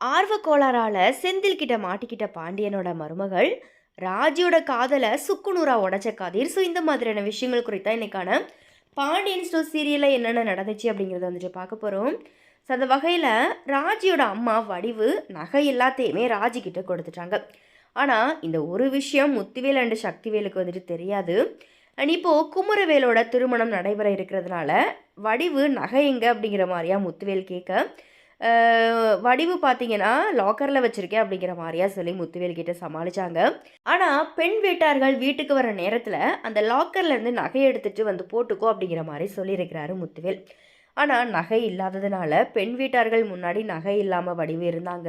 ஆர்வ கோளாறால செந்தில் கிட்ட மாட்டிக்கிட்ட பாண்டியனோட மருமகள் ராஜியோட காதலை சுக்குநூறா உடச்ச கதிர். ஸோ இந்த மாதிரியான விஷயங்கள் குறித்தான் இன்னைக்கான பாண்டியன் ஸ்டோர் சீரியலில் என்னென்ன நடந்துச்சு அப்படிங்கிறத வந்துட்டு பார்க்க போகிறோம் ஸோ அந்த வகையில் ராஜியோட அம்மா வடிவு நகை எல்லாத்தையுமே ராஜி கொடுத்துட்டாங்க. ஆனால் இந்த ஒரு விஷயம் முத்துவேல் அண்டு சக்திவேலுக்கு வந்துட்டு தெரியாது. அண்ட் இப்போது குமரவேலோட திருமணம் நடைபெற இருக்கிறதுனால வடிவு நகை எங்க அப்படிங்கிற மாதிரியா முத்துவேல் கேட்க வடிவு பார்த்தீங்கன்னா லாக்கரில் வச்சுருக்கேன் அப்படிங்கிற மாதிரியா சொல்லி முத்துவேல் கிட்ட சமாளிச்சாங்க. ஆனால் பெண் வீட்டார்கள் வீட்டுக்கு வர நேரத்தில் அந்த லாக்கர்லேருந்து நகை எடுத்துட்டு வந்து போட்டுக்கோ அப்படிங்கிற மாதிரி சொல்லியிருக்கிறாரு முத்துவேல். ஆனால் நகை இல்லாததுனால பெண் வீட்டார்கள் முன்னாடி நகை இல்லாமல் வடிவு இருந்தாங்க.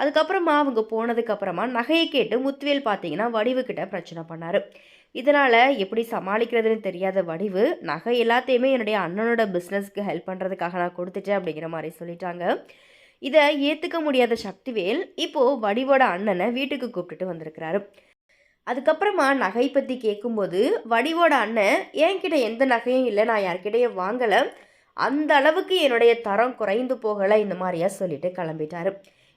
அதுக்கப்புறமா அவங்க போனதுக்கு அப்புறமா நகையை கேட்டு முத்துவேல் பார்த்தீங்கன்னா வடிவுக்கிட்ட பிரச்சனை பண்ணாரு. இதனால் எப்படி சமாளிக்கிறதுன்னு தெரியாத வடிவு நகை எல்லாத்தையுமே என்னுடைய அண்ணனோட பிஸ்னஸ்க்கு ஹெல்ப் பண்ணுறதுக்காக நான் கொடுத்துட்டேன் அப்படிங்கிற மாதிரி சொல்லிட்டாங்க. இதை ஏற்றுக்க முடியாத சக்திவேல் இப்போது வடிவோட அண்ணனை வீட்டுக்கு கூப்பிட்டுட்டு வந்திருக்கிறாரு. அதுக்கப்புறமா நகை பற்றி கேட்கும்போது வடிவோட அண்ணன் என்கிட்ட எந்த நகையும் இல்லை நான் யார்கிட்டயும் வாங்கலை. அந்த அளவுக்கு என்னுடைய தரம் குறைந்து போகலை இந்த மாதிரியா சொல்லிட்டு கிளம்பிட்டாரு.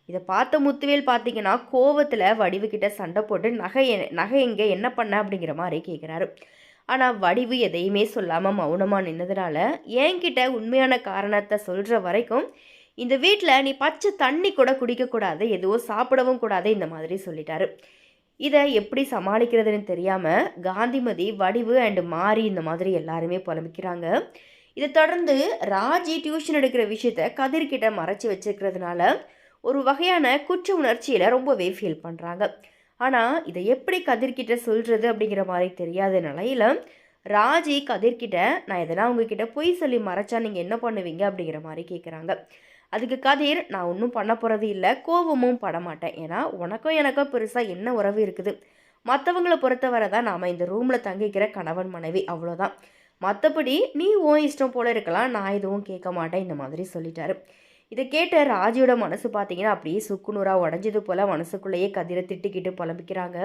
இதை பார்த்த முத்துவேல் பார்த்தீங்கன்னா கோவத்தில் வடிவுக்கிட்ட சண்டை போட்டு நகை எ- நகை எங்கே என்ன பண்ண அப்படிங்கிற மாதிரி கேட்குறாரு ஆனால் வடிவு எதையுமே சொல்லாமல் மௌனமாக நின்னதுனால என்கிட்ட உண்மையான காரணத்தை சொல்கிற வரைக்கும் இந்த வீட்டில் நீ பச்சை தண்ணி கூட குடிக்கக்கூடாது எதுவும் சாப்பிடவும் கூடாது இந்த மாதிரி சொல்லிட்டாரு. இதை எப்படி சமாளிக்கிறதுன்னு தெரியாமல் காந்திமதி வடிவு அண்டு மாறி இந்த மாதிரி எல்லாருமே புலம்பிக்கிறாங்க. இதை தொடர்ந்து ராஜி டியூஷன் எடுக்கிற விஷயத்த கதிர்கிட்ட மறைச்சி வச்சிருக்கிறதுனால ஒரு வகையான குற்ற உணர்ச்சியில் ரொம்பவே ஃபீல் பண்ணுறாங்க ஆனால் இதை எப்படி கதிர்கிட்ட சொல்கிறது அப்படிங்கிற மாதிரி தெரியாத நிலையில் ராஜி கதிர்கிட்ட நான் எதனா உங்ககிட்ட பொய் சொல்லி மறைச்சா நீங்கள் என்ன பண்ணுவீங்க அப்படிங்கிற மாதிரி கேட்குறாங்க அதுக்கு கதிர் நான் ஒன்றும் பண்ண போகிறது இல்லை கோபமும் பட மாட்டேன். ஏன்னா உனக்கும் எனக்கும் பெருசாக என்ன உறவு இருக்குது? மற்றவங்களை பொறுத்தவரை தான் நாம் இந்த ரூமில் தங்கிக்கிற கணவன் மனைவி அவ்வளோதான் மற்றபடி நீ உன் இஷ்டம் போல இருக்கலாம் நான் எதுவும் கேட்க மாட்டேன் இந்த மாதிரி சொல்லிட்டாரு. இதை கேட்ட ராஜியோட மனசு பார்த்தீங்கன்னா அப்படியே சுக்குநூறாக உடஞ்சது போல் மனசுக்குள்ளேயே கதிரை திட்டிக்கிட்டு புலம்பிக்கிறாங்க.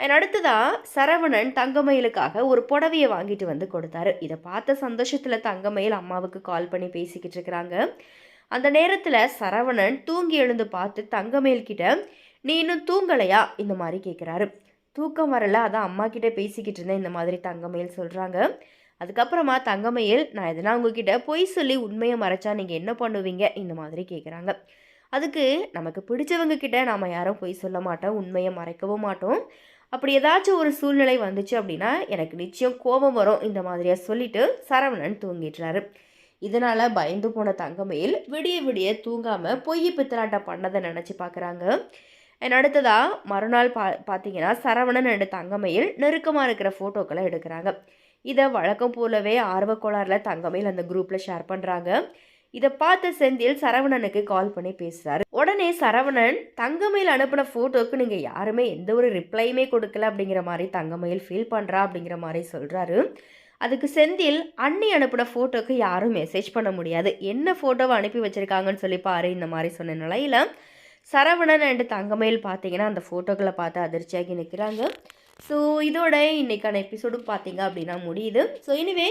அடுத்ததாக சரவணன் தங்கமயிலுக்காக ஒரு புடவையை வாங்கிட்டு வந்து கொடுத்தாரு. இதை பார்த்த சந்தோஷத்தில் தங்கமயில் அம்மாவுக்கு கால் பண்ணி பேசிக்கிட்டு இருக்கிறாங்க. அந்த நேரத்தில் சரவணன் தூங்கி எழுந்து பார்த்து தங்கமயில் கிட்ட நீ இன்னும் தூங்கலையா? இந்த மாதிரி கேட்குறாரு தூக்கம் வரல அதான் அம்மா கிட்ட பேசிக்கிட்டு இருந்தேன் இந்த மாதிரி தங்கமயில் சொல்கிறாங்க அதுக்கப்புறமா தங்கமயில் நான் எதனா உங்ககிட்ட பொய் சொல்லி உண்மையை மறைச்சா நீங்கள் என்ன பண்ணுவீங்க? இந்த மாதிரி கேட்குறாங்க அதுக்கு நமக்கு பிடிச்சவங்க கிட்ட நாம் யாரும் பொய் சொல்ல மாட்டோம் உண்மையை மறைக்கவும் மாட்டோம். அப்படி ஏதாச்சும் ஒரு சூழ்நிலை வந்துச்சு அப்படின்னா எனக்கு நிச்சயம் கோபம் வரும். இந்த மாதிரியாக சொல்லிட்டு சரவணன் தூங்கிடுறாரு. இதனால் பயந்து போன தங்கமயில் விடிய விடிய தூங்காமல் பொய் பித்தலாட்டம் பண்ணதை நினச்சி பார்க்குறாங்க அடுத்ததாக மறுநாள் பா பார்த்தீங்கன்னா சரவணன் அண்ட் தங்கமயில் நெருக்கமாக இருக்கிற ஃபோட்டோக்களை எடுக்கிறாங்க. இதை வழக்கம் போலவே ஆர்வக்கோளாறில் தங்கமேல் அந்த குரூப்பில் ஷேர் பண்ணுறாங்க இதை பார்த்த செந்தில் சரவணனுக்கு கால் பண்ணி பேசுகிறாரு உடனே சரவணன் தங்கமயில் அனுப்பின ஃபோட்டோக்கு நீங்கள் யாருமே எந்த ஒரு ரிப்ளையுமே கொடுக்கல அப்படிங்கிற மாதிரி தங்கமயில் ஃபீல் பண்ணுறா அப்படிங்கிற மாதிரி சொல்கிறாரு அதுக்கு செந்தில் அண்ணி அனுப்பின ஃபோட்டோக்கு யாரும் மெசேஜ் பண்ண முடியாது. என்ன ஃபோட்டோவை அனுப்பி வச்சுருக்காங்கன்னு சொல்லி பாரு இந்த மாதிரி சொன்ன நிலையில் சரவணன் அண்ட் தங்கமயில் பார்த்தீங்கன்னா அந்த ஃபோட்டோக்களை பார்த்து அதிர்ச்சியாகி நிற்கிறாங்க ஸோ இதோட இன்னைக்கான எபிசோடு பார்த்தீங்க அப்படின்னா முடியுது. ஸோ எனிவே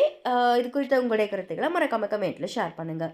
இது குறித்த உங்களுடைய கருத்துக்களை மறக்காம கமெண்ட்டில் ஷேர் பண்ணுங்கள்